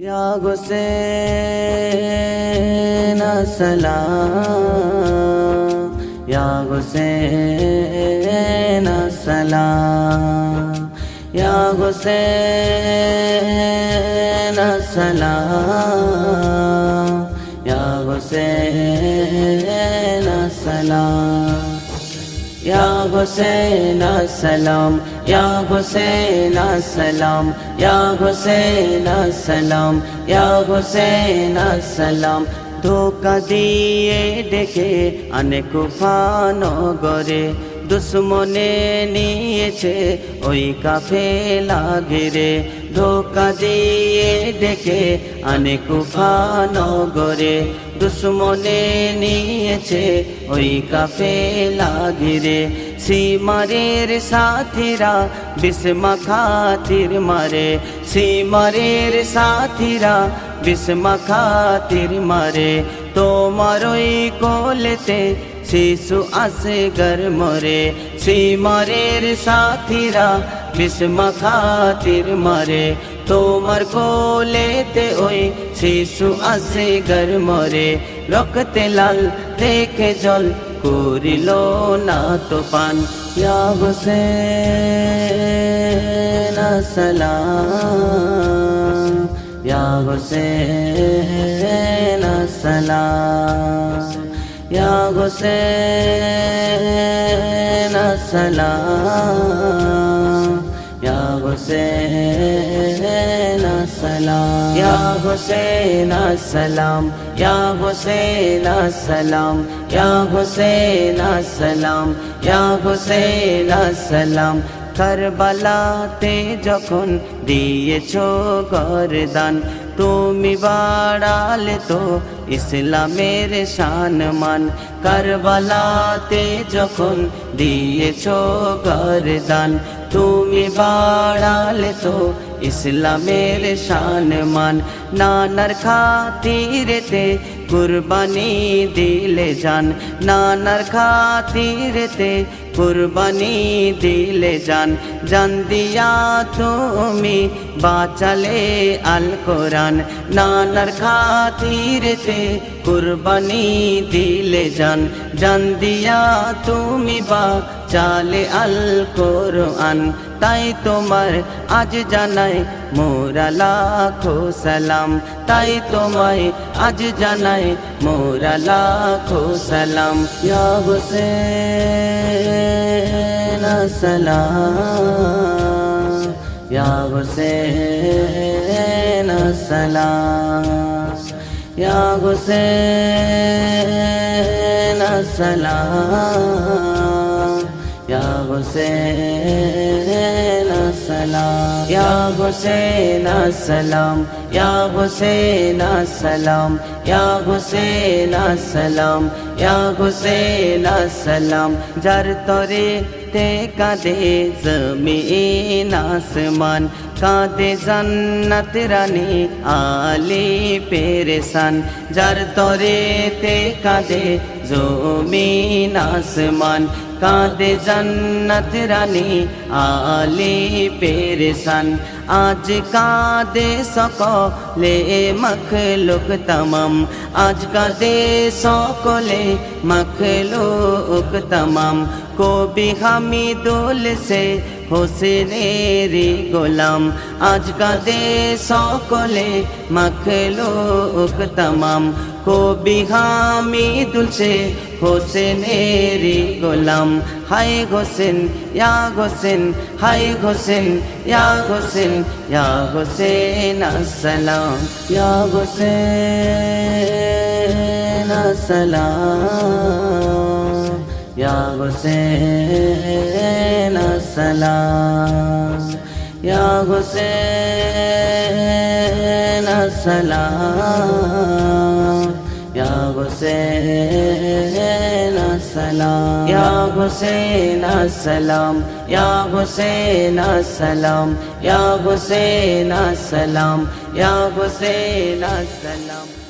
या गुसे न सला या गुसे न सला या गुसे न सला या गुसे न सला या गुसे न सलाम या हुसैन सलाम या हुसैन सलाम या हुसैन ধোকা দিয়ে ডেকে অনেক গরে দুশ্মনে নিয়েছে ওই কাফে লাগেরে ধোকা দিয়ে ডেকে অনেক গরে দুশ্মনে নিয়েছে ওই কাফে লাগেরে ঘিরে সীমারের সাথীরা বিসমা খাতির মারে সীমারের সাথীরা বিসমা খাতির মারে তোমার ওই কোলেতে শিশু আসে গর মরে সীমারের সাথীরা বিসমা খাতির মারে তোমার কোলেতে ওই শিশু আসে গর মরে রক্তে লাল দেখে জল করিল না তো পান ইয়া হুসেন সালাম ইয়া হুসেন সালাম ইয়া হুসেন সালাম ইয়া السلام يا حسين السلام يا حسين السلام يا حسين السلام يا حسين السلام কারবালাতে যখন দিয়েছ গরদান তুমি বাড়ালে তো ইসলামের সম্মান কারবালাতে যখন দিয়েছ গরদান তুমি বাড়ালে তো ইসলামের শানমান নানার খাতিরেতে কুরবানি দিলে যান। নানার খাতিরেতে কুরবানি দিলে যান। জান দিয়া তুমি বাঁচালে আল কোরআন। নানার খাতিরেতে কুরবানি দিলে যান। জান দিয়া তুমি বাঁচালে আল কোরআন তাই তোমার আজ জানাই মোরা লাখো সালাম তাই তোমায় আজ জানাই মোরা লাখো সালাম ইয়া হুসেন সালাম ইয়া হুসেন সালাম ইয়া হুসেন সালাম Ya Hussein Assalam Ya Hussein Assalam Ya Hussein Assalam Ya Hussein Assalam Ya Hussein Assalam Jar tore te kade zameen asman কাঁদে জন্নত রানী আলী পেরেসান যার তরে তে কাঁদে জমিন আসমান কাঁদে জান্নাত রানী আলী পেরেসান আজ কাঁদে সকলে, মখলুক তমাম। আজ কাঁদে সকলে, মখলুক তমাম। কবি হামিদুল সে হোসেনেরি গোলাম। আজ কাঁদে সকলে, মখলুক তমাম। কবি হামিদুল সে হোসেনেরি গোলাম হাই হোসেন ইয়া হোসেন হাই হোসেন ইয়া হোসেন ইয়া হোসেন আসসালাম ইয়া হোসেন আসসালাম ইয়া হোসেন আসসালাম ইয়া হোসেন আসসালাম حسین السلام یا حسین السلام یا حسین السلام یا حسین السلام یا حسین السلام